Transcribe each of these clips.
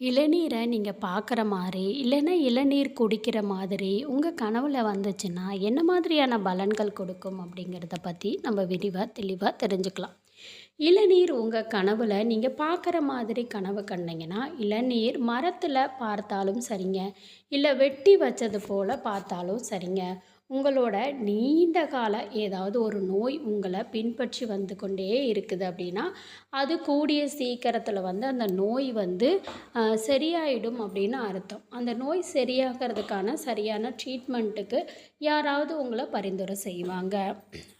இளநீரை நீங்கள் பார்க்குற மாதிரி இல்லைன்னா இளநீர் குடிக்கிற மாதிரி உங்கள் கனவில் வந்துச்சுன்னா என்ன மாதிரியான பலன்கள் கொடுக்கும் அப்படிங்கிறத பற்றி நம்ம விரிவாக தெளிவாக தெரிஞ்சுக்கலாம். இளநீர் உங்கள் கனவில் நீங்கள் பார்க்குற மாதிரி கனவு கண்டிங்கன்னா இளநீர் மரத்தில் பார்த்தாலும் சரிங்க இல்லை வெட்டி வச்சது போல் பார்த்தாலும் சரிங்க. உங்களோட நீண்ட கால ஏதாவது ஒரு நோய் உங்களை பின்பற்றி வந்து கொண்டே இருக்குது அப்படின்னா அது கூடிய சீக்கிரத்தில் வந்து அந்த நோய் வந்து சரியாயிடும் அப்படின்னு அர்த்தம். அந்த நோய் சரியாகிறதுக்கான சரியான ட்ரீட்மெண்ட்டுக்கு யாராவது உங்களை பரிந்துரை செய்வாங்க.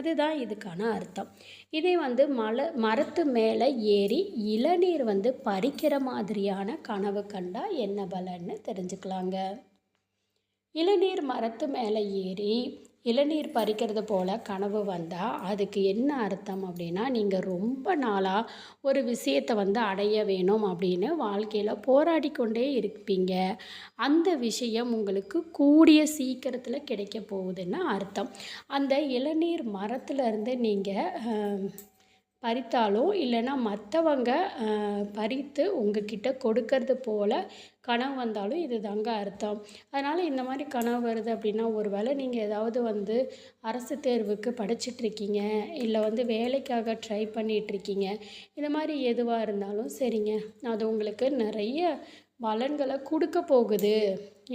அதுதான் இதுக்கான அர்த்தம். இதே வந்து மலை மரத்து மேலே ஏறி இளநீர் வந்து பறிக்கிற மாதிரியான கனவு கண்டால் என்ன பலன்னு தெரிஞ்சுக்கலாங்க. இளநீர் மரத்து மேலே ஏறி இளநீர் பறிக்கிறது போல் கனவு வந்தால் அதுக்கு என்ன அர்த்தம் அப்படின்னா நீங்கள் ரொம்ப நாளாக ஒரு விஷயத்தை வந்து அடைய வேணும் அப்படின்னு வாழ்க்கையில் போராடி கொண்டே இருப்பீங்க. அந்த விஷயம் உங்களுக்கு கூடிய சீக்கிரத்தில் கிடைக்க போகுதுன்னு அர்த்தம். அந்த இளநீர் மரத்துலேருந்து நீங்கள் பறித்தாலும் இல்லைன்னா மற்றவங்க பறித்து உங்கக்கிட்ட கொடுக்கறது போல் கனவு வந்தாலும் இது தாங்க அர்த்தம். அதனால் இந்த மாதிரி கனவு வருது அப்படின்னா ஒரு வேளை நீங்கள் ஏதாவது வந்து அரசு தேர்வுக்கு படிச்சிட்ருக்கீங்க இல்லை வந்து வேலைக்காக ட்ரை பண்ணிகிட்ருக்கீங்க இந்த மாதிரி எதுவாக இருந்தாலும் சரிங்க. அது உங்களுக்கு நிறைய பலன்களை கொடுக்க போகுது.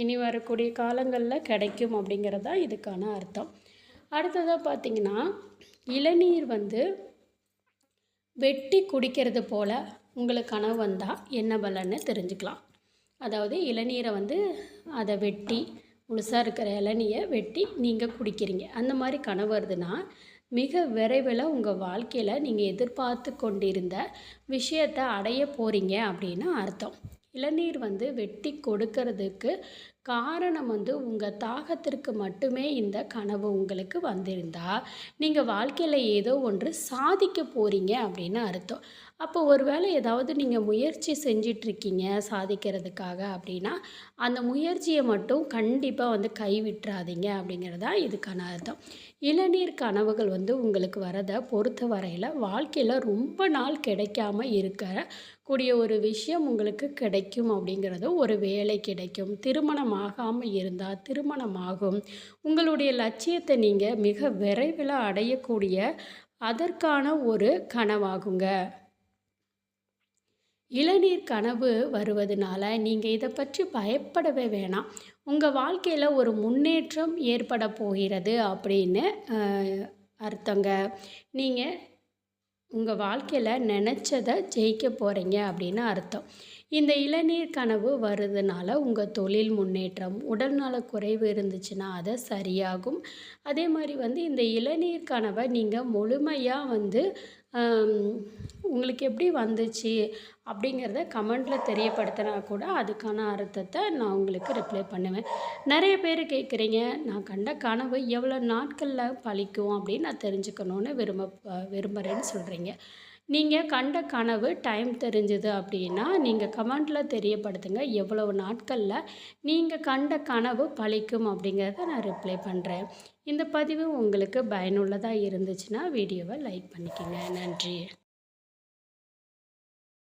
இனி வரக்கூடிய காலங்களில் கிடைக்கும் அப்படிங்கிறது தான் இதுக்கான அர்த்தம். அடுத்ததாக பார்த்திங்கன்னா இளநீர் வந்து வெட்டி குடிக்கிறது போல் உங்களுக்கு கனவு வந்தால் என்ன பலன்னு தெரிஞ்சுக்கலாம். அதாவது இளநீரை வந்து அதை வெட்டி முழுசாக இருக்கிற இளநியை வெட்டி நீங்கள் குடிக்கிறீங்க. அந்த மாதிரி கனவு வருதுன்னா மிக விரைவில் உங்கள் வாழ்க்கையில் நீங்கள் எதிர்பார்த்து கொண்டிருந்த விஷயத்தை அடைய போகிறீங்க அப்படின்னு அர்த்தம். இளநீர் வந்து வெட்டி கொடுக்கறதுக்கு காரணம் வந்து உங்கள் தாகத்திற்கு மட்டுமே இந்த கனவு உங்களுக்கு வந்திருந்தால் நீங்கள் வாழ்க்கையில் ஏதோ ஒன்று சாதிக்க போகிறீங்க அப்படின்னு அர்த்தம். அப்போ ஒரு வேளை ஏதாவது நீங்கள் முயற்சி செஞ்சிட்ருக்கீங்க சாதிக்கிறதுக்காக அப்படின்னா அந்த முயற்சியை மட்டும் கண்டிப்பாக வந்து கைவிட்டுறாதீங்க அப்படிங்கிறது தான் இதுக்கான அர்த்தம். இளநீர் கனவுகள் வந்து உங்களுக்கு வரதை பொறுத்த வரையில் வாழ்க்கையில் ரொம்ப நாள் கிடைக்காம இருக்கிற கூடிய ஒரு விஷயம் உங்களுக்கு கிடைக்கும் அப்படிங்கிறது ஒரு வேலை கிடைக்கும். திருமணம் ஆகாமல் இருந்தால் திருமணமாகும். உங்களுடைய லட்சியத்தை நீங்கள் மிக விரைவில் அடையக்கூடிய அதற்கான ஒரு கனவாகுங்க. இளநீர் கனவு வருவதனால நீங்கள் இதை பற்றி பயப்படவே வேணாம். உங்கள் வாழ்க்கையில் ஒரு முன்னேற்றம் ஏற்பட போகிறது அப்படின்னு அர்த்தங்க. நீங்கள் உங்கள் வாழ்க்கையில் நினச்சதை ஜெயிக்க போகிறீங்க அப்படின்னு அர்த்தம். இந்த இளநீர் கனவு வருதுனால உங்கள் தொழில் முன்னேற்றம் உடல்நல குறைவு இருந்துச்சுன்னா அதை சரியாகும். அதே மாதிரி வந்து இந்த இளநீர் கனவை நீங்கள் முழுமையாக வந்து உங்களுக்கு எப்படி வந்துச்சு அப்படிங்கிறத கமெண்ட்டில் தெரியப்படுத்தினா கூட அதுக்கான அர்த்தத்தை நான் உங்களுக்கு ரிப்ளை பண்ணுவேன். நிறைய பேர் கேட்குறீங்க நான் கண்ட கனவு எவ்வளோ நாட்களில் பழிக்கும் அப்படின்னு நான் தெரிஞ்சுக்கணுன்னு விரும்ப விரும்புகிறேன்னு சொல்கிறீங்க நீங்கள் கண்ட கனவு டைம் தெரிஞ்சுது அப்படின்னா நீங்கள் கமெண்ட்டில் தெரியப்படுத்துங்க எவ்வளவு நாட்களில் நீங்கள் கண்ட கனவு பழிக்கும் அப்படிங்கிறத நான் ரிப்ளை பண்ணுறேன் இந்த பதிவு உங்களுக்கு பயனுள்ளதாக இருந்துச்சுன்னா வீடியோவை லைக் பண்ணிக்கோங்க. நன்றி.